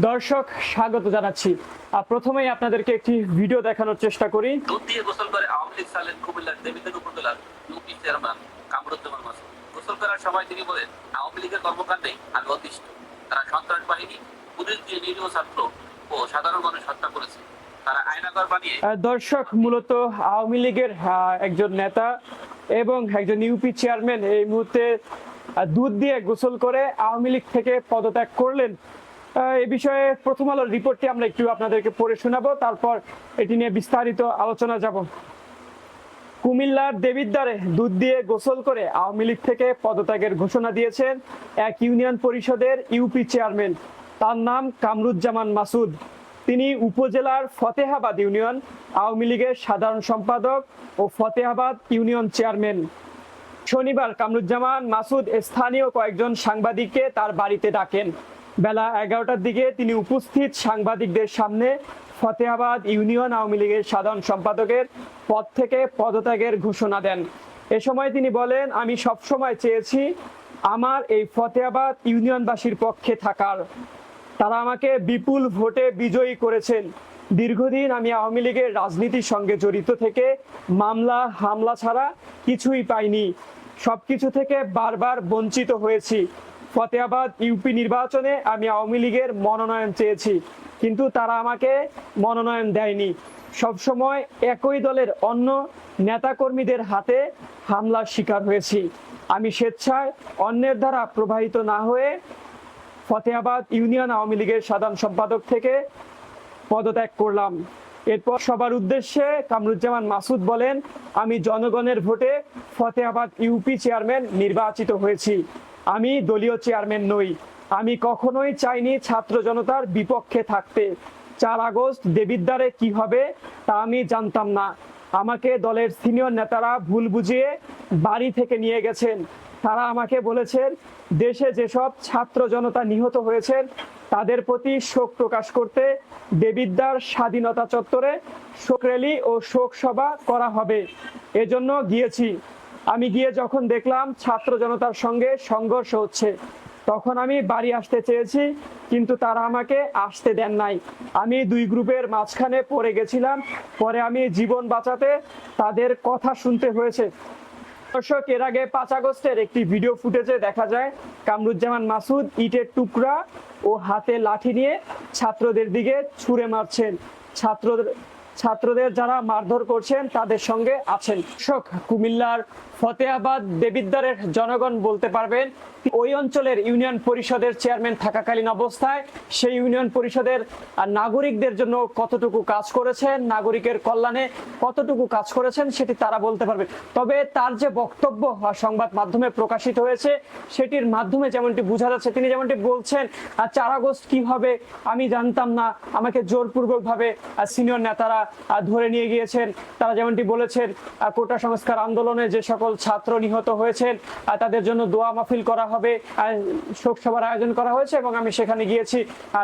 দর্শক স্বাগত জানাচ্ছি। আর প্রথমেই আপনাদেরকে একটি ভিডিও দেখানোর চেষ্টা করি। দুধ দিয়ে গোসল করে আওয়ামী লীগ সালেন কুমিল্লার দেবীদের উপজেলার ইউপি চেয়ারম্যান কামরুজ্জামান মাসুদ। গোসল করার সময় তিনি বলেন আওয়ামী লীগের কর্মকাণ্ডে আমি অতিষ্ঠ। তারা সন্ত্রাস বাহিনী পুলিশ দিয়ে নিরীহ ছাত্র ও সাধারণ মানুষ হত্যা করেছে। তারা আয়নাগর বানিয়ে আহ, দর্শক মূলত আওয়ামী লীগের একজন নেতা এবং একজন ইউপি চেয়ারম্যান এই মুহূর্তে দুধ দিয়ে গোসল করে আওয়ামী লীগ থেকে পদত্যাগ করলেন। এই বিষয়ে প্রথম আলোর রিপোর্টটি আমরা একটু আপনাদেরকে পড়ে শোনাবো। তারপর এটি নিয়ে বিস্তারিত আলোচনা যাব। কুমিল্লার দেবিদ্বারে দুধ দিয়ে গোসল করে আওয়ামী লীগ থেকে পদত্যাগের ঘোষণা দিয়েছেন এক ইউনিয়ন পরিষদের ইউপি চেয়ারম্যান। তার নাম কামরুজ্জামান মাসুদ। তিনি উপজেলার ফতেহাবাদ ইউনিয়ন, আওয়ামী লীগের সাধারণ সম্পাদক ও ফতেহাবাদ ইউনিয়ন চেয়ারম্যান। শনিবার কামরুজ্জামান মাসুদ স্থানীয় কয়েকজন সাংবাদিককে তার বাড়িতে ডাকেন। বেলা এগারোটার দিকে তিনি উপস্থিত সাংবাদিকদের সামনে ফতেহাবাদ ইউনিয়ন আওয়ামী লীগের সাধারণ সম্পাদকের পদ থেকে পদত্যাগের ঘোষণা দেন। এ সময় তিনি বলেন, আমি সবসময় চেয়েছি আমার এই ফতেহাবাদ ইউনিয়নবাসীর পক্ষে থাকার। তারা আমাকে বিপুল ভোটে বিজয়ী করেছেন। দীর্ঘদিন আমি আওয়ামী লীগের রাজনীতির সঙ্গে জড়িত থেকে মামলা, হামলা ছাড়া কিছুই পাইনি। সবকিছু থেকে বারবার বঞ্চিত হয়েছি। ফতেহাবাদ, ইউপি নির্বাচনে আমি আওয়ামী লীগের মনোনয়ন চেয়েছি। কিন্তু তারা আমাকে মনোনয়ন দেয়নি। সবসময় একই দলের অন্য নেতাকর্মীদের হাতে হামলার শিকার হয়েছি। আমি স্বেচ্ছায় অন্যের দ্বারা প্রবাহিত না হয়ে ফতেহাবাদ ইউনিয়ন আওয়ামী লীগের সাধারণ সম্পাদক থেকে পদত্যাগ করলাম। এরপর সবার উদ্দেশ্যে কামরুজ্জামান মাসুদ বলেন, আমি জনগণের ভোটে ফতেহাবাদ ইউপি চেয়ারম্যান নির্বাচিত হয়েছি। আমি দলীয় চেয়ারম্যান নই। আমি কখনোই চাইনি ছাত্র জনতার বিপক্ষে থাকতে। চার আগস্ট দেবিদ্বারে কি হবে তা আমি জানতাম না। আমাকে দলের সিনিয়র নেতারা ভুল বুঝিয়ে বাড়ি থেকে নিয়ে গেছেন। তারা আমাকে বলেছেন, দেশে যেসব ছাত্র জনতা নিহত হয়েছেন, তাদের প্রতি শোক প্রকাশ করতে দেবিদ্যার স্বাধীনতা চত্বরে শোক র্যালি ও শোক সভা করা হবে। এজন্য গিয়েছি। আমি গিয়ে যখন দেখলাম ছাত্র জনতার সঙ্গে সংঘর্ষ হচ্ছে, তখন আমি বাড়ি আসতে চেয়েছি, কিন্তু তারা আমাকে আসতে দেন নাই। আমি দুই গ্রুপের মাঝখানে পড়ে গেছিলাম, পরে আমি জীবন বাঁচাতে তাদের কথা শুনতে হয়েছে। দর্শক, এর আগে পাঁচ আগস্টের একটি ভিডিও ফুটেজে দেখা যায়, কামরুজ্জামান মাসুদ ইটের টুকরা ও হাতে লাঠি নিয়ে ছাত্রদের দিকে ছুঁড়ে মারছেন। ছাত্রদের ছাত্রদের যারা মারধর করছেন, তাদের সঙ্গে আছেন শোক। কুমিল্লার ফতেহাবাদ দেবিদ্বারের জনগণ বলতে পারবেন, ওই অঞ্চলের ইউনিয়ন পরিষদের চেয়ারম্যান থাকাকালীন অবস্থায় সেই ইউনিয়ন পরিষদের নাগরিকদের জন্য কতটুকু কাজ করেছেন, নাগরিকের কল্যাণে কতটুকু কাজ করেছেন সেটি তারা বলতে পারবে তবে তার যে বক্তব্য সংবাদ মাধ্যমে প্রকাশিত হয়েছে, সেটির মাধ্যমে যেমনটি বোঝা যাচ্ছে, তিনি যেমনটি বলছেন চার আগস্ট কি হবে, আমি জানতাম না। আমাকে জোরপূর্বকভাবে সিনিয়র নেতারা ধরে নিয়ে গিয়েছেন। তারা যেমনটি বলেছেন কোটা সংস্কার আন্দোলনে যে সকল ছাত্র নিহত হয়েছেন তাদের জন্য দোয়া মাহফিল করা হবে শোক সভার আয়োজন করা হয়েছে এবং আমি সেখানে গিয়েছি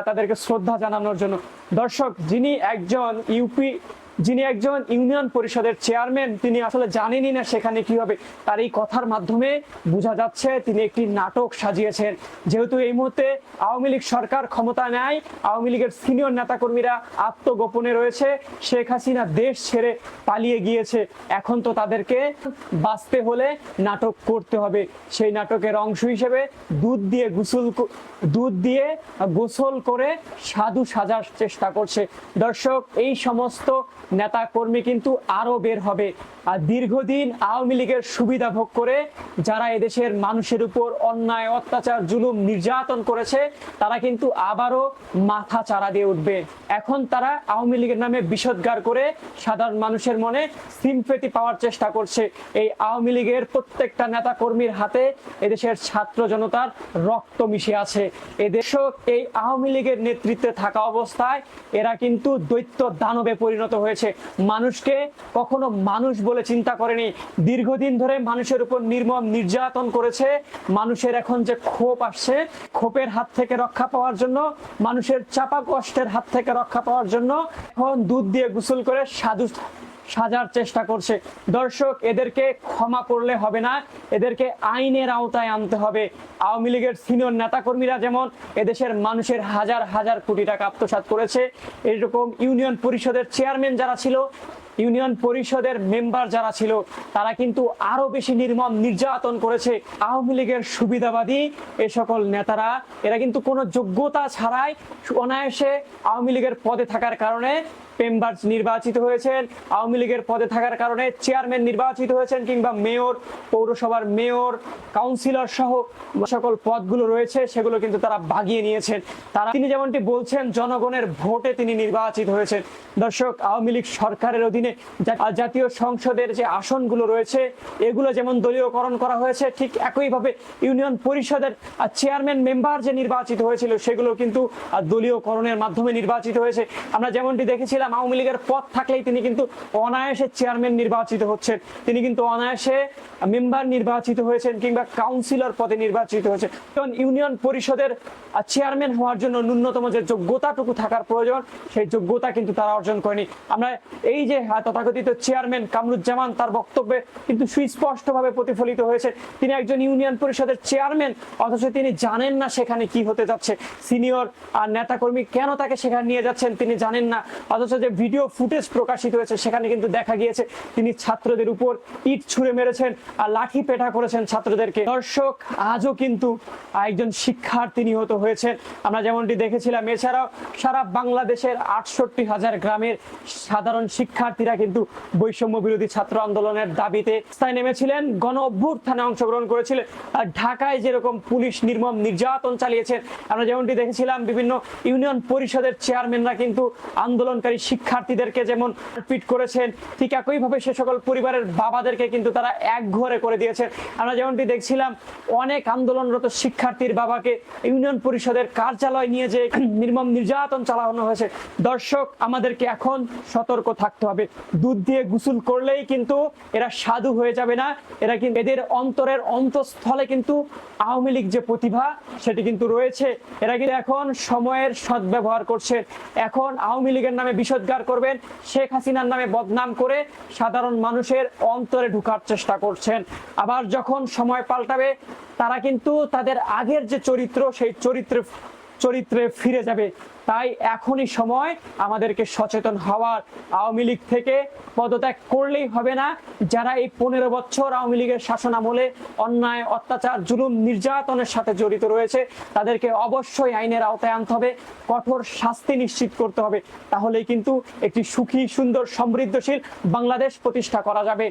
তাদেরকে শ্রদ্ধা জানানোর জন্য। দর্শক, যিনি একজন ইউপি যিনি একজন ইউনিয়ন পরিষদের চেয়ারম্যান, তিনি আসলে জানেনই না সেখানে কি হবে। তার এই কথার মাধ্যমে বোঝা যাচ্ছে তিনি একটি নাটক সাজিয়েছেন। যেহেতু এই মুহূর্তে আওয়ামী লীগ সরকার ক্ষমতা নেয় আওয়ামী লীগের সিনিয়র নেতাকর্মীরা আত্মগোপনে রয়েছে। শেখ হাসিনা দেশ ছেড়ে পালিয়ে গিয়েছে। এখন তো তাদেরকে বাঁচতে হলে নাটক করতে হবে। সেই নাটকের অংশ হিসেবে দুধ দিয়ে গোসল দুধ দিয়ে গোসল করে সাধু সাজার চেষ্টা করছে। দর্শক, এই সমস্ত নেতা কর্মী কিন্তু আরও বের হবে। আর দীর্ঘদিন আওয়ামী লীগের সুবিধা ভোগ করে যারা এদেশের মানুষের উপর অন্যায়, অত্যাচার, জুলুম, নির্যাতন করেছে, তারা কিন্তু আবারও মাথা চারা দিয়ে উঠবে। এখন তারা আওয়ামী লীগের নামে বিষোদ্গার করে সাধারণ মানুষের মনে সিম্পেতি পাওয়ার চেষ্টা করছে। এই আওয়ামী লীগের প্রত্যেকটা নেতা কর্মীর হাতে এদেশের ছাত্র জনতার রক্ত মিশে আছে। এদেশও এই আওয়ামী লীগের নেতৃত্বে থাকা অবস্থায় এরা কিন্তু দৈত্য দানবে পরিণত হয়েছে। মানুষকে কখনো মানুষ বলে চিন্তা করেনি। দীর্ঘদিন ধরে মানুষের উপর নির্মম নির্যাতন করেছে। মানুষের এখন যে ক্ষোভ আসছে, ক্ষোভের হাত থেকে রক্ষা পাওয়ার জন্য, মানুষের চাপা কষ্টের হাত থেকে রক্ষা পাওয়ার জন্য, এখন দুধ দিয়ে গোসল করে সাধু সাজার চেষ্টা করছে। দর্শক, এদেরকে ক্ষমা করলে হবে না। এদেরকে আইনের আওতায় আনতে হবে। আওয়ামী লীগের সিনিয়র নেতাকর্মীরা যেমন এদেশের মানুষের হাজার হাজার কোটি টাকা আত্মসাৎ করেছে, এরকম ইউনিয়ন পরিষদের চেয়ারম্যান যারা ছিল, ইউনিয়ন পরিষদের মেম্বার যারা ছিল, তারা কিন্তু আরও বেশি নির্মম নির্যাতন করেছে। আওয়ামী লীগের সুবিধাবাদী এ সকল নেতারা, এরা কিন্তু কোনো যোগ্যতা ছাড়াই অনায়াসে আওয়ামী লীগের পদে থাকার কারণে মেম্বার নির্বাচিত হয়েছেন। আওয়ামী লীগের পদে থাকার কারণে চেয়ারম্যান নির্বাচিত হয়েছেন কিংবা মেয়র, পৌরসভার মেয়র, কাউন্সিলর সহ সকল পদগুলো রয়েছে, সেগুলো কিন্তু তারা বাগিয়ে নিয়েছেন। তারা তিনি যেমনটি বলছেন, জনগণের ভোটে তিনি নির্বাচিত হয়েছেন। দর্শক, আওয়ামী লীগ সরকারের অধীনে জাতীয় সংসদের যে আসনগুলো রয়েছে, এগুলো যেমন দলীয়করণ করা হয়েছে, ঠিক একইভাবে ইউনিয়ন পরিষদের চেয়ারম্যান মেম্বার যে নির্বাচিত হয়েছিল, সেগুলো কিন্তু দলীয়করণের মাধ্যমে নির্বাচিত হয়েছে। আমরা যেমনটি দেখেছিলাম আওয়ামী লীগের পদ থাকলেই তিনি কিন্তু অনায়াসে চেয়ারম্যান নির্বাচিত হচ্ছেন। তিনি কিন্তু অনায়াসে মেম্বার নির্বাচিত হয়েছেন কিংবা কাউন্সিলর পদে নির্বাচিত হয়েছে কারণ ইউনিয়ন পরিষদের চেয়ারম্যান হওয়ার জন্য ন্যূনতম যে যোগ্যতাটুকু থাকার প্রয়োজন, সেই যোগ্যতা কিন্তু তারা অর্জন করেনি। আমরা এই যে তথাকথিত চেয়ারম্যান কামরুজ্জামান তার বক্তব্যে কিন্তু সুস্পষ্টভাবে প্রতিফলিত হয়েছে। তিনি একজন ইউনিয়ন পরিষদের চেয়ারম্যান অথচ তিনি জানেন না সেখানে কি হতে যাচ্ছে। সিনিয়র আর নেতাকর্মী কেন তাকে সেখানে নিয়ে যাচ্ছেন তিনি জানেন না। অথচ যে ভিডিও ফুটেজ প্রকাশিত হয়েছে, সেখানে কিন্তু দেখা গিয়েছে তিনি ছাত্রদের উপর ইট ছুঁড়ে মেরেছেন আর লাঠি পেটা করেছেন ছাত্রদেরকে। দর্শক, আজও কিন্তু একজন শিক্ষার্থী নিহত হয়েছেন। আমরা যেমনটি দেখেছিলাম, এছাড়াও সারা বাংলাদেশের আটষট্টি হাজার গ্রামের সাধারণ শিক্ষার্থীরা কিন্তু বৈষম্য বিরোধী ছাত্র আন্দোলনের দাবিতে রাস্তায় নেমেছিলেন। গণ অভ্যুত্থানে অংশগ্রহণ করেছিলেন আর ঢাকায় যেরকম পুলিশ নির্মম নির্যাতন চালিয়েছেন আমরা যেমনটি দেখেছিলাম, বিভিন্ন ইউনিয়ন পরিষদের চেয়ারম্যানরা কিন্তু আন্দোলনকারী শিক্ষার্থীদেরকে যেমন পিট করেছেন, ঠিক একইভাবে সে সকল পরিবারের বাবাদেরকে কিন্তু তারা এক ঘরে করে দিয়েছেন। আমরা যেমনটি দেখছিলাম, অনেক আন্দোলনরত শিক্ষার্থীর বাবাকে ইউনিয়ন পরিষদের কার্যালয় নিয়ে যে নির্মম নির্যাতন চালানো হয়েছে, দর্শক, আমাদেরকে এখন সতর্ক থাকতে হবে। দুধ দিয়ে গোসল করলেই কিন্তু এরা সাধু হয়ে যাবে না, এরা কিন্তু এদের অন্তরের অন্তঃস্থলে কিন্তু আওয়ামী লীগ যে প্রতিভা, সেটি কিন্তু রয়েছে। এরা কিন্তু এখন সময়ের সদ্ব্যবহার করছে। এখন আওয়ামী লীগের নামে বিষোদ্গার করবেন শেখ হাসিনার নামে বদনাম করে সাধারণ মানুষের অন্তরে ঢুকার চেষ্টা করছেন। আবার যখন সময় পাল্টাবে, তারা কিন্তু তাদের আগের যে চরিত্র, সেই চরিত্রে চরিত্রে ফিরে যাবে। তাই এখনই সময় আমাদেরকে সচেতন হওয়ার। আওয়ামী লীগ থেকে পদত্যাগ করলেই হবে না। যারা এই পনেরো বছর আওয়ামী লীগের শাসন আমলে অন্যায়, অত্যাচার, জুলুম, নির্যাতনের সাথে জড়িত রয়েছে, তাদেরকে অবশ্যই আইনের আওতায় আনতে হবে। কঠোর শাস্তি নিশ্চিত করতে হবে। তাহলেই কিন্তু একটি সুখী, সুন্দর, সমৃদ্ধশীল বাংলাদেশ প্রতিষ্ঠা করা যাবে।